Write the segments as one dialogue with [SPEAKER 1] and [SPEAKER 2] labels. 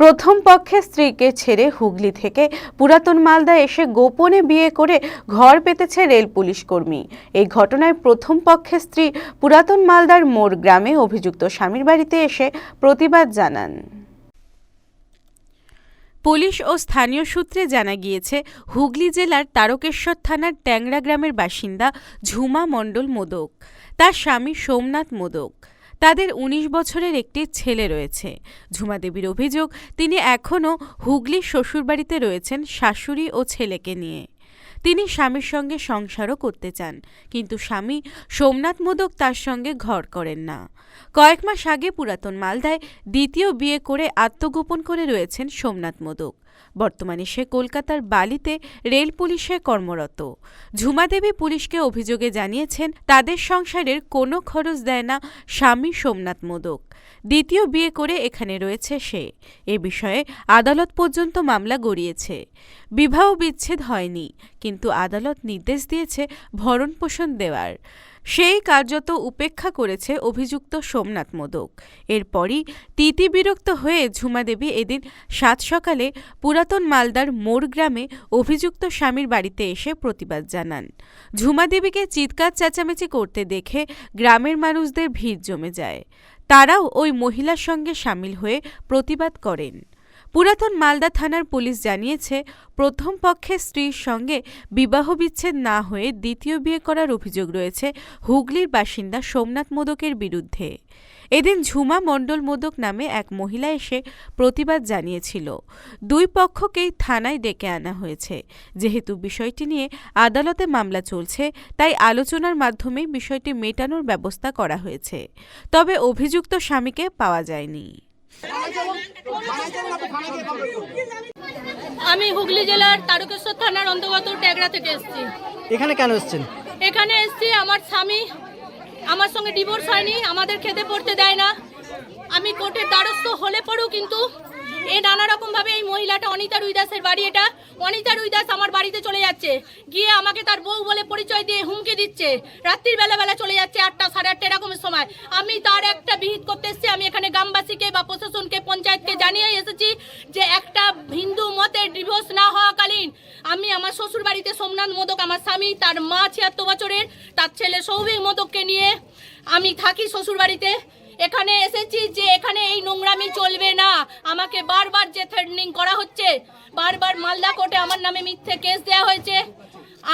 [SPEAKER 1] প্রথম পক্ষে স্ত্রীকে ছেড়ে হুগলি থেকে পুরাতন মালদা এসে গোপনে বিয়ে করে ঘর পেতেছে রেল পুলিশ কর্মী। এই ঘটনায় প্রথম পক্ষের স্ত্রী পুরাতন মালদার মোড় গ্রামে অভিযুক্ত স্বামীর বাড়িতে এসে প্রতিবাদ জানান। পুলিশ ও স্থানীয় সূত্রে জানা গিয়েছে, হুগলি জেলার তারকেশ্বর থানার ট্যাংরা গ্রামের বাসিন্দা ঝুমা মণ্ডল মোদক। তার স্বামী সোমনাথ মোদক। তাদের ১৯ বছরের একটি ছেলে রয়েছে। ঝুমা দেবীর অভিযোগ, তিনি এখনও হুগলির শ্বশুরবাড়িতে রয়েছেন শাশুড়ি ও ছেলেকে নিয়ে। তিনি স্বামীর সঙ্গে সংসারও করতে চান, কিন্তু স্বামী সোমনাথ মোদক তার সঙ্গে ঘর করেন না। কয়েক মাস আগে পুরাতন মালদায় দ্বিতীয় বিয়ে করে আত্মগোপন করে রয়েছেন সোমনাথ মোদক। বর্তমানে সে কলকাতার বালিতে রেল পুলিশে কর্মরত। ঝুমা দেবী পুলিশকে অভিযোগে জানিয়েছেন, তাদের সংসারের কোনো খরচ দেয় না স্বামী সোমনাথ মোদক। দ্বিতীয় বিয়ে করে এখানে রয়েছে সে। এ বিষয়ে আদালত পর্যন্ত মামলা গড়িয়েছে। বিবাহ বিচ্ছেদ হয়নি, কিন্তু আদালত নির্দেশ দিয়েছে ভরণপোষণ দেওয়ার। সেই কার্যত উপেক্ষা করেছে অভিযুক্ত সোমনাথ মোদক। এরপরই তিতি বিরক্ত হয়ে ঝুমা দেবী এদিন সাত সকালে পুরাতন মালদার মোড় গ্রামে অভিযুক্ত স্বামীর বাড়িতে এসে প্রতিবাদ জানান। ঝুমা দেবীকে চিৎকার চেঁচামেচি করতে দেখে গ্রামের মানুষদের ভিড় জমে যায়। তারাও ওই মহিলার সঙ্গে সামিল হয়ে প্রতিবাদ করেন। পুরাতন মালদা থানার পুলিশ জানিয়েছে, প্রথম পক্ষের স্ত্রীর সঙ্গে বিবাহ বিচ্ছেদ না হয়ে দ্বিতীয় বিয়ে করার অভিযোগ রয়েছে হুগলির বাসিন্দা সোমনাথ মোদকের বিরুদ্ধে। এদিন ঝুমা মণ্ডল মোদক নামে এক মহিলা এসে প্রতিবাদ জানিয়েছিল। দুই পক্ষকেই থানায় ডেকে আনা হয়েছে। যেহেতু বিষয়টি নিয়ে আদালতে মামলা চলছে, তাই আলোচনার মাধ্যমেই বিষয়টি মেটানোর ব্যবস্থা করা হয়েছে। তবে অভিযুক্ত স্বামীকে পাওয়া যায়নি।
[SPEAKER 2] আমি হুগলি জেলার তারকেশ্বর থানার অন্তর্গত ট্যাগরা থেকে এসেছি।
[SPEAKER 3] এখানে কেন এসছেন?
[SPEAKER 2] এখানে এসেছি আমার স্বামী আমার সঙ্গে ডিভোর্স হয়নি আমাদের খেতে পড়তে দেয় না। আমি কোর্টের দ্বারস্থ হলে পরেও কিন্তু এই নানা রকম ভাবে এই মহিলাটা অনিতা রুইদাসের বাড়ি এটা অনিতা রুইদাস আমার বাড়িতে চলে যাচ্ছে। গিয়ে আমাকে তার বউ বলে পরিচয় দিয়ে হুমকি দিচ্ছে। রাত্রির বেলা বেলা চলে যাচ্ছে আটটা সাড়ে আটটা এরকমের সময়। আমি তার একটা বিহিত করতে এসেছি আমি এখানে বা প্রশাসনকে, পঞ্চায়েতকে জানিয়ে এসেছি যে একটা হিন্দু মতে ডিভোর্স না হওয়াকালীন আমি আমার শ্বশুর বাড়িতে সোমনাথ মোদক, আমার স্বামী, তার মা ছিয়াত্তর বছরের, তার ছেলে সৌভিক মোদককে নিয়ে আমি থাকি শ্বশুর বাড়িতে এখানে এসেছি যে এখানে এই নোংরামি চলবে না। আমাকে বারবার যে থ্রেটনিং করা হচ্ছে, বারবার মালদা কোর্টে আমার নামে মিথ্যে কেস দেওয়া হয়েছে।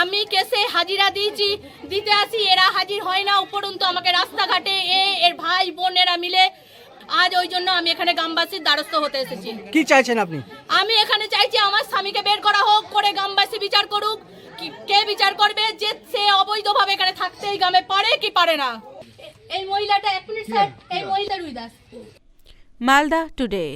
[SPEAKER 2] আমি কেসে হাজিরা দিয়েছি, দিতে আসি, এরা হাজির হয় না, উপরন্তু আমাকে রাস্তাঘাটে এ, এর ভাই বোনেরা মিলে আজ ওই জন্য আমি এখানে গ্রামবাসীর দ্বারস্থ হতে এসেছি।
[SPEAKER 3] কি চাইছেন আপনি?
[SPEAKER 2] আমি এখানে চাইছি আমার স্বামীকে বের করা হোক করে গ্রামবাসী বিচার করুক। কে বিচার করবে? যে সে অবৈধভাবে এখানে থাকতে এই গ্রামে পারে কি পারে না? এই মহিলাটা এক মিনিট স্যার এই মহিলা রুইদাস।
[SPEAKER 1] মালদা টুডে।